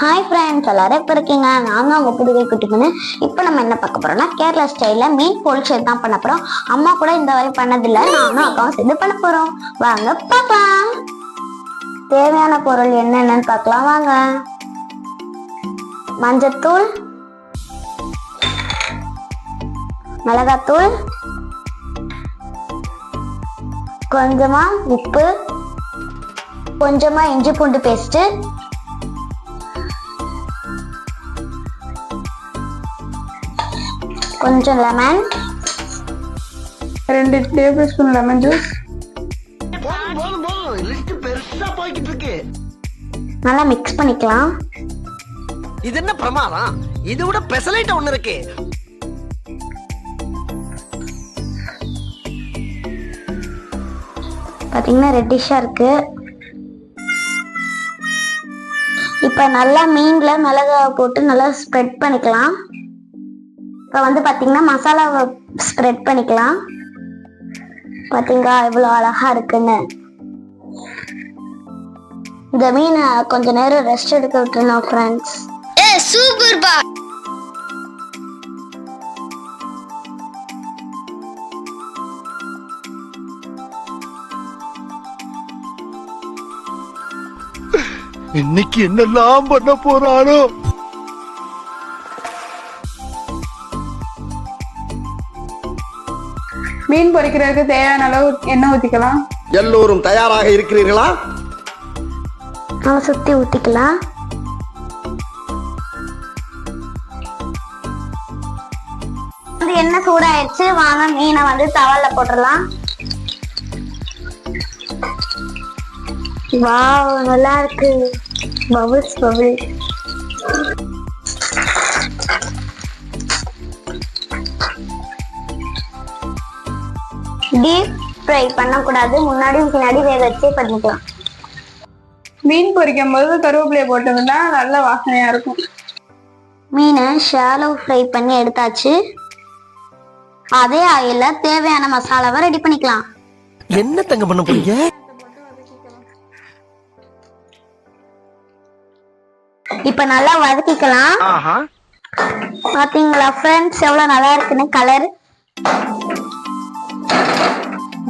Hi friends எல்லாரும் எப்படி இருக்கீங்க? நான் தான் புதுவை குட்டிக்குன்னு இப்போ நம்ம என்ன பார்க்க போறோம்னா கேரளா ஸ்டைலில் மீன் பொழிச்சது தான் பண்ண போறோம். அம்மா கூட இந்த வரை பண்ணதில்லை. நானும் அக்காவும் சேர்ந்து பண்ண போறோம். வாங்க பார்க்கலாம். தேவையான பொருள் என்னென்னு பார்க்கலாம். வாங்க. மஞ்சத்தூள். மிளகாத்தூள். கொஞ்சமா உப்பு. கொஞ்சமா இஞ்சி பூண்டு பேஸ்ட்டு கொஞ்சம் லெமன் ரெண்டு டேபிள் ஸ்பூன் லெமன் ஜூஸ் நல்லா மிக்ஸ் பண்ணிக்கலாம். இது என்ன பிரமாதம்? இது விட பெசலைட் ஒண்ணு இருக்கு. பார்த்தீங்கன்னா ரெட்டிஷாக இருக்கு. இப்போ நல்லா மீனில் மிளகா போட்டு நல்லா ஸ்ப்ரெட் பண்ணிக்கலாம். இப்போ வந்து பார்த்தீங்கன்னா மசாலாவை ஸ்ப்ரெட் பண்ணிக்கலாம். பார்த்தீங்களா இவ்வளோ அழகா இருக்குன்னு. இந்த மீனை கொஞ்ச நேரம் ரெஸ்ட் எடுக்க விட்டுருந்தோம் ஃப்ரெண்ட்ஸ் ஏ சூப்பர் பா இன்னைக்கு என்னெல்லாம் பண்ண போறானோ? மீன் பொரிக்கிறதுக்கு தேவையான அளவு எண்ணெய் ஊற்றிக்கலாம் எல்லோரும் தயாராக இருக்கிறீர்களா? நல்லா சுற்றி ஊற்றிக்கலாம் வந்து எண்ணெய் சூடாயிடுச்சு வாங்க மீனை வந்து தவல்ல போட்டுடலாம். வாவ் நல்லா இருக்கு. பபுள்ஸ் பபுள் டீப் ஃப்ரை பண்ணக்கூடாது. முன்னாடியும் பின்னாடி வேக வச்சே பண்ணிக்கலாம். மீன் பொரிக்கும் போது கருவேப்பிலையை போட்டோம்னா நல்ல வாசனையா இருக்கும். மீனை ஷாலோ ஃப்ரை பண்ணி எடுத்தாச்சு. அதே ஆயில தேவையான மசாலாவை ரெடி பண்ணிக்கலாம். என்ன தங்க பண்ண போறீங்க? இப்ப நல்லா வதக்கிக்கலாம். ஆஹா. பாத்தீங்களா ஃப்ரெண்ட்ஸ் எவ்வளவு நல்லா இருக்குன்னு கலர்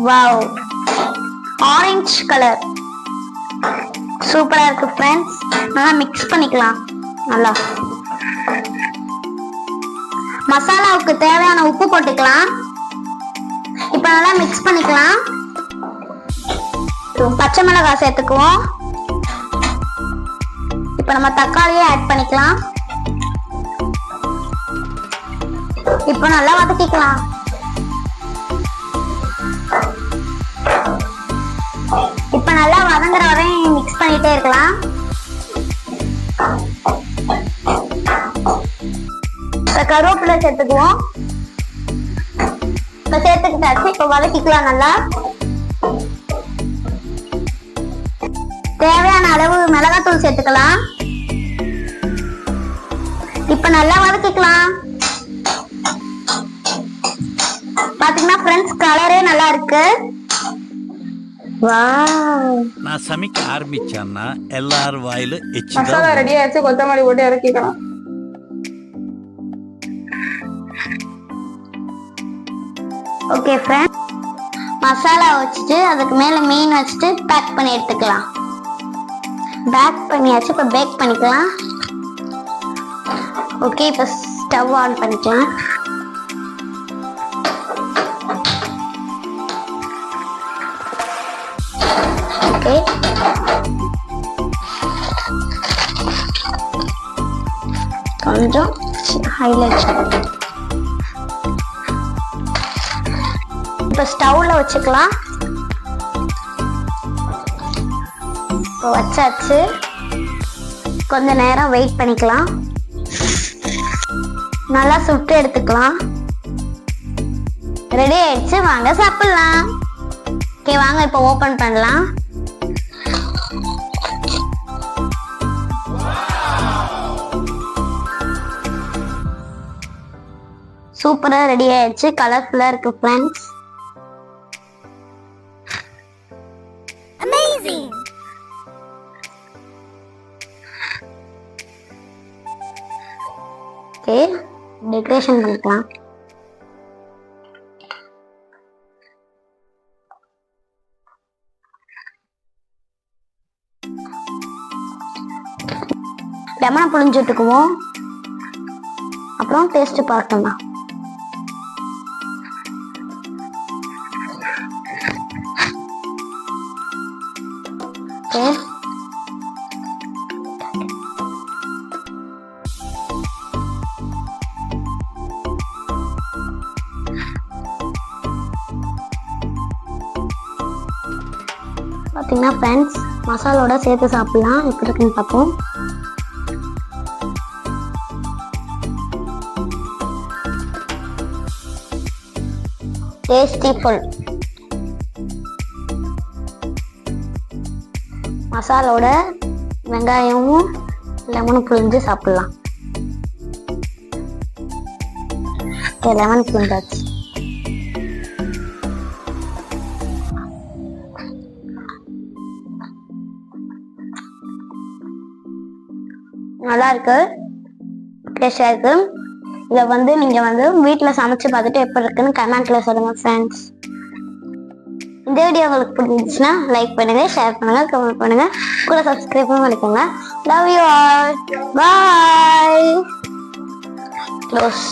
வாவ் ஆரஞ்சு கலர் சூப்பரா இருக்கு ஃப்ரெண்ட்ஸ் நல்லா மிக்ஸ் பண்ணிக்கலாம். நல்லா. மசாலாவுக்கு தேவையான உப்பு போட்டுக்கலாம். இப்ப நல்லா மிக்ஸ் பண்ணிக்கலாம். பச்சை மிளகாய் சேர்த்துக்குவோம். இப்ப நம்ம தக்காளியை ஆட் பண்ணிக்கலாம். இப்போ நல்லா வதக்கிக்கலாம். நல்லா வதங்குற வரையும் மிக்ஸ் பண்ணிட்டே இருக்கலாம். இப்போ கருவேப்பிலை சேர்த்துக்குவோம். இப்போ சேர்த்துக்கிட்டாச்சு இப்போ வதக்கிக்கலாம் நல்லா. தேவையான அளவு மிளகாத்தூள் சேர்த்துக்கலாம். இப்ப நல்லா வதக்கிக்கலாம். பாத்தீங்கன்னா ஃப்ரெண்ட்ஸ் கலரே நல்லா இருக்கு. நான் சமைக்க ஆரம்பிச்சேன்னா எல்லார் வாயிலும் மசாலா எச்சுதான் ரெடி ஆயிடுச்சு கொத்தமல்லி போட்டு இறக்கிக்கலாம் ஓகே ஃப்ரெண்ட் மசாலா வச்சுட்டு அதுக்கு மேல மீன் வச்சுட்டு பேக் பண்ணி எடுத்துக்கலாம். பேக் பண்ணியாச்சு இப்போ பேக் பண்ணிக்கலாம். ஓகே இப்போ ஸ்டவ் ஆன் பண்ணிக்கலாம். ஓகே கொஞ்சம் ஹைலைட் இப்போ ஸ்டவ்ல வச்சுக்கலாம். இப்போ வச்சாச்சு. கொஞ்ச நேரம் வெயிட் பண்ணிக்கலாம். நல்லா சுட்டு எடுத்துக்கலாம். ரெடி ஆயிடுச்சு. வாங்க சாப்பிடலாம். ஓகே வாங்க இப்போ ஓப்பன் பண்ணலாம். சூப்பரா ரெடி ஆயிடுச்சு. கலர்ஃபுல்லா இருக்கு ஃப்ரெண்ட்ஸ் ஓகே டெக்கரேஷன் பண்ணிக்கலாம். லெமனை புழிஞ்சு விட்டுக்குவோம் அப்புறம் டேஸ்ட் பார்க்கலாம். ஓகே பார்த்தீங்கன்னா ஃப்ரெண்ட்ஸ் மசாலோட சேர்த்து சாப்பிட்லாம். எப்படி இருக்குன்னு பார்ப்போம். டேஸ்டி ஃபுல் மசாலோட வெங்காயமும் லெமனும் புழிஞ்சு சாப்பிடலாம். லெமன் புழிஞ்சாச்சு. நல்லா இருக்கு டேஸ்டாக இருக்கு. இதை வந்து நீங்கள் வந்து வீட்டில் சமைச்சு பார்த்துட்டு எப்படி இருக்குன்னு கமெண்ட்டில் சொல்லுங்க ஃப்ரெண்ட்ஸ் இந்த வீடியோ உங்களுக்கு பிடிச்சிருந்துச்சுன்னா லைக் பண்ணுங்க ஷேர் பண்ணுங்க கமெண்ட் பண்ணுங்க. கூட சப்ஸ்கிரைப் பண்ணிக்கோங்க. Love you all bye close